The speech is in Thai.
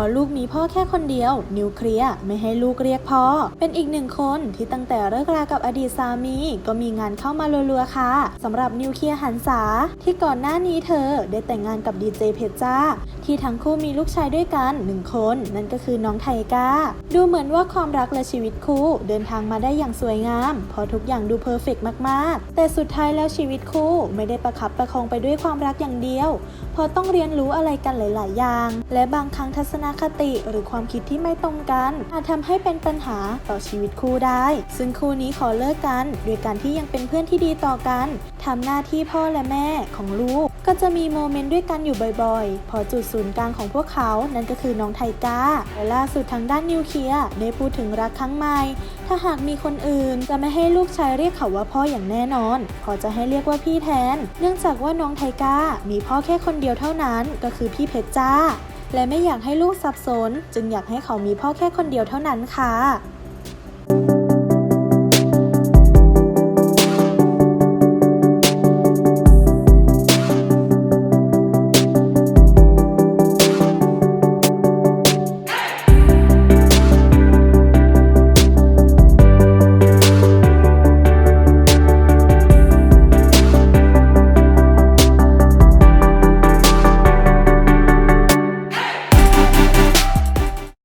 อลูกมีพ่อแค่คนเดียว นิวเคลียร์ไม่ให้ลูกเรียกพ่อ เป็นอีกหนึ่งคนที่ตั้งแต่เลิกรากับอดีตสามี ก็มีงานเข้ามารัวๆค่ะสำหรับนิวเคลียร์หันษาที่ก่อนหน้านี้เธอได้แต่งงานกับดีเจเพชจ้า ที่ทั้งคู่มีลูกชายด้วยกันหนึ่งคน นั่นก็คือน้องไทก้า ดูเหมือนว่าความรักและชีวิตคู่เดินทางมาได้อย่างสวยงามเพราะทุกอย่างดูเพอร์เฟกต์มากๆ แต่สุดท้ายแล้วชีวิตคู่ไม่ได้ประคับประคองไปด้วยความรักอย่างเดียวเพราะต้องเรียนรู้อะไรกันหลาย ๆ อย่าง และบางครั้งทัศนคติหรือความคิดที่ไม่ตรงกัน อาจทำให้เป็นปัญหาต่อชีวิตคู่ได้ ซึ่งคู่นี้ขอเลิกกันด้วยการที่ยังเป็นเพื่อนที่ดีต่อกันทำหน้าที่พ่อและแม่ของลูก ก็จะมีโมเมนต์ด้วยกันอยู่บ่อยๆ พอจุดศูนย์กลางของพวกเขา นั่นก็คือน้องไทก้าและล่าสุดทางด้านนิวเคลียร์ได้พูดถึงรักครั้งใหม่ ถ้าหากมีคนอื่นจะไม่ให้ลูกชายเรียกเขาว่าพ่ออย่างแน่นอน ขอจะให้เรียกว่าพี่แทน เนื่องจากว่าน้องไทก้ามีพ่อแค่คนเดียวเท่านั้น ก็คือพี่เพชรจ้า และไม่อยากให้ลูกสับสน จึงอยากให้เขามีพ่อแค่คนเดียวเท่านั้นค่ะ